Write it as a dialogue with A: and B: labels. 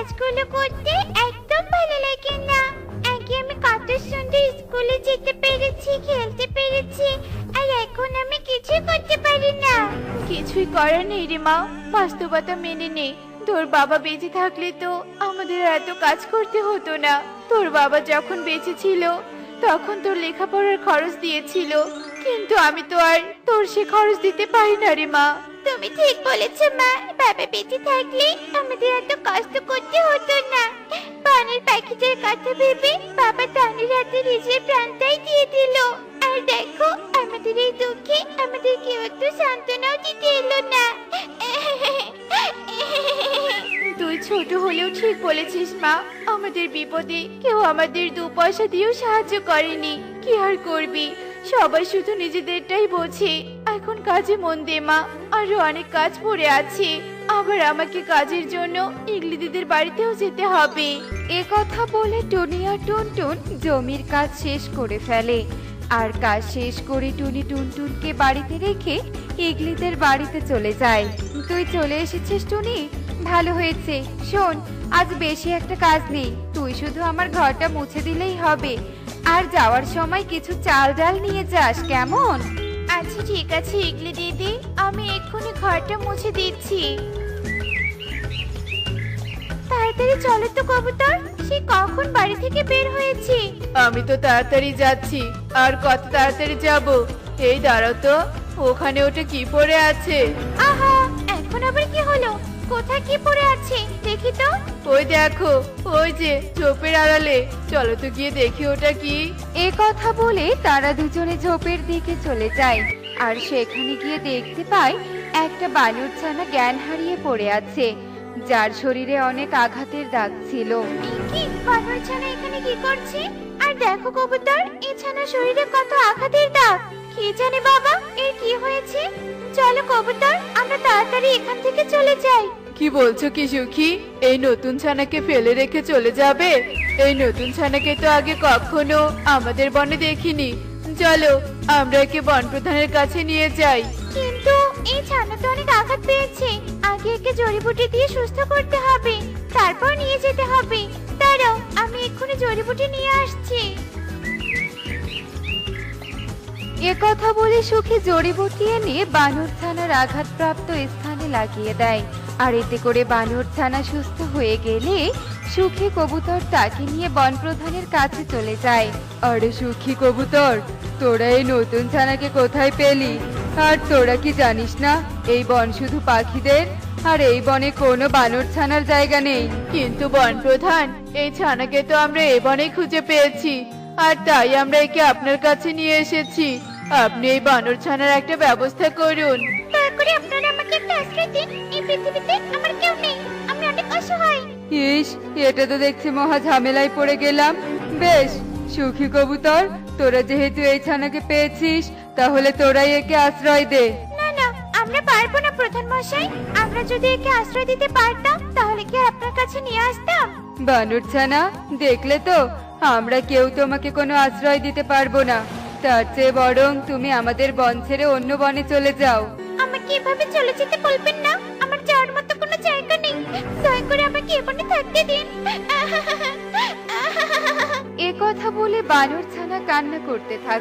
A: কাজগুলো করতে একদম ভালো লাগে না। আগে আমি কত সুন্দর স্কুলে যেতে পেরেছি, খেলতে পেরেছি, আর এখন আমি কিছুই করতে পারি না।
B: কিছুই করার নেই রে মা, বাস্তবতা মেনে নে। তোর বাবা বেঁচে থাকলে তো আমাদের এত কাজ করতে হতো না। তোর বাবা যখন বেঁচে ছিল, তখন তোর লেখাপড়ার খরচ দিয়েছিল। কিন্তু আমি তো আর তোর সে খরচ দিতে পারি না রে মা।
A: তুমি ঠিক বলেছ, মা। বাবা বেঁচে থাকলে আমাদের এত কষ্ট করতে হতো না। বনের পাখিদের কথা ভেবে বাবা তানির হাতে নিজের প্রাণটাই দিয়ে দিল। আর দেখো, আমাদের এই দুঃখে আমাদের কেউ একটু সান্ত্বনাও দিতে এলো না।
B: তুই ছোট হলেও ঠিক বলেছিস, মা। আমাদের বিপদে কেউ আমাদের দু পয়সা দিয়েও সাহায্য করেনি। কি আর করবি? সবাই শুধু নিজেদেরটাই বোঝে। এখন কাজে মন দে, মা। আরও অনেক কাজ পড়ে আছে। আবার আমাকে কাজের জন্য ইগলি দিদির বাড়িতেও যেতে হবে।
C: এ কথা বলে টুনি আর টুনটুন জমির কাজ শেষ করে ফেলে। আর কাজ শেষ করে টুনি টুনটুনকে বাড়িতে রেখে ইগলিদের বাড়িতে চলে যায়। তুই চলে এসেছিস টুনি? ভালো হয়েছে। শোন, আজ বেশি একটা কাজ নেই। তুই শুধু আমার ঘরটা মুছে দিলেই হবে। আর যাওয়ার সময় কিছু চাল ডাল নিয়ে যাস, কেমন?
B: আচ্ছা ঠিক আছে ইগলি দিদি। আমি এক্ষুনি ঘরটা মুছে দিচ্ছি।
A: তাড়াতাড়ি চলো তো কবুতর। সে কখন বাড়ি থেকে বের হয়েছে?
B: আমি তো তাড়াতাড়ি যাচ্ছি। আর কত তাড়াতাড়ি যাব? এই দাঁড়াও তো ওখানে ওটা কি পড়ে আছে?
A: আহা এখন আবার কি হলো? কোথায় কি পড়ে আছে? দেখি তো।
B: ওই দেখো ওই যে ঝোপের আড়ালে। চলো তো গিয়ে দেখি ওটা কি।
C: এ কথা বলে তারা দুজনে ঝোপের দিকে চলে যায়। আর সেখানে গিয়ে দেখতে পায় একটা বালুর ছানা জ্ঞান হারিয়ে পড়ে আছে যার শরীরে অনেক আঘাতের দাগ ছিল।
A: কি? বানর ছানা এখানে কি করছে? আর দেখো কবুতর এই ছানা শরীরে কত আঘাতের দাগ। কি জানে বাবা এর কি হয়েছে? চলো কবুতর আমরা তাড়াতাড়ি এখান থেকে চলে যাই।
B: কি বলছো কি সুখী? এই নতুন ছানাকে ফেলে রেখে চলে যাবে? এই নতুন ছানাকে তো আগে কখনো আমাদের বনে দেখিনি। চলো আমরা একে বন প্রধানের কাছে নিয়ে যাই।
A: কিন্তু এই ছানা তো অনেক আঘাত পেয়েছে। আগে একে জড়িবুটি দিয়ে সুস্থ করতে হবে। তারপর নিয়ে যেতে হবে। দাঁড়াও আমি এক্ষুনি জড়িবুটি নিয়ে আসছি।
C: এ কথা বলে সুখী জড়িবুটি এনে বানর ছানার আঘাতপ্রাপ্ত স্থানে লাগিয়ে দেয়। আর এতে করে বানর ছানা সুস্থ হয়ে গেলে সুখী কবুতর তাকে নিয়ে বন প্রধানের কাছে চলে যায়। আরে সুখী কবুতর, তোরা এই নতুন ছানাকে কোথায় পেলি? আর তোরা কি জানিস না, এই বন শুধু পাখিদের, আর এই বনে কোনো বানর ছানার জায়গা নেই।
B: কিন্তু বন প্রধান, এই ছানাকে তো আমরা এ বনে খুঁজে পেয়েছি, আর তাই আমরা একে আপনার কাছে নিয়ে এসেছি। আপনি এই বানর ছানার একটা ব্যবস্থা করুন।
A: আপনারা একটা আশ্রয় দিন এই পৃথিবীতে আমার কেউ নেই। আমি অনেক অসহায়।
C: ইস এটা তো দেখছি মহা ঝামেলায় পড়ে গেলাম। বেশ সুখী কবুতর তোরা যেহেতু এই ছানাকে পেয়েছিস তাহলে তোরাই একে আশ্রয় দে।
A: না না আমরা পারব না প্রধান মশাই। আমরা যদি একে আশ্রয় দিতে পারতাম তাহলে কি আপনার কাছে নিয়ে আসতাম?
C: বানর ছানা দেখলে তো আমরা কেউ তোমাকে কোনো আশ্রয় দিতে পারব না। তার চেয়ে বরং তুমি আমাদের বন ছেড়ে অন্য বনে চলে যাও।
A: এভাবে চলে যেতে বলবেন না। আমার যাওয়ার মতো কোনো জায়গা নেই। দয়া করে আমাকে এখানে থাকতে দিন।
C: এ কথা বলে বানর ছানা কান্না করতে থাকে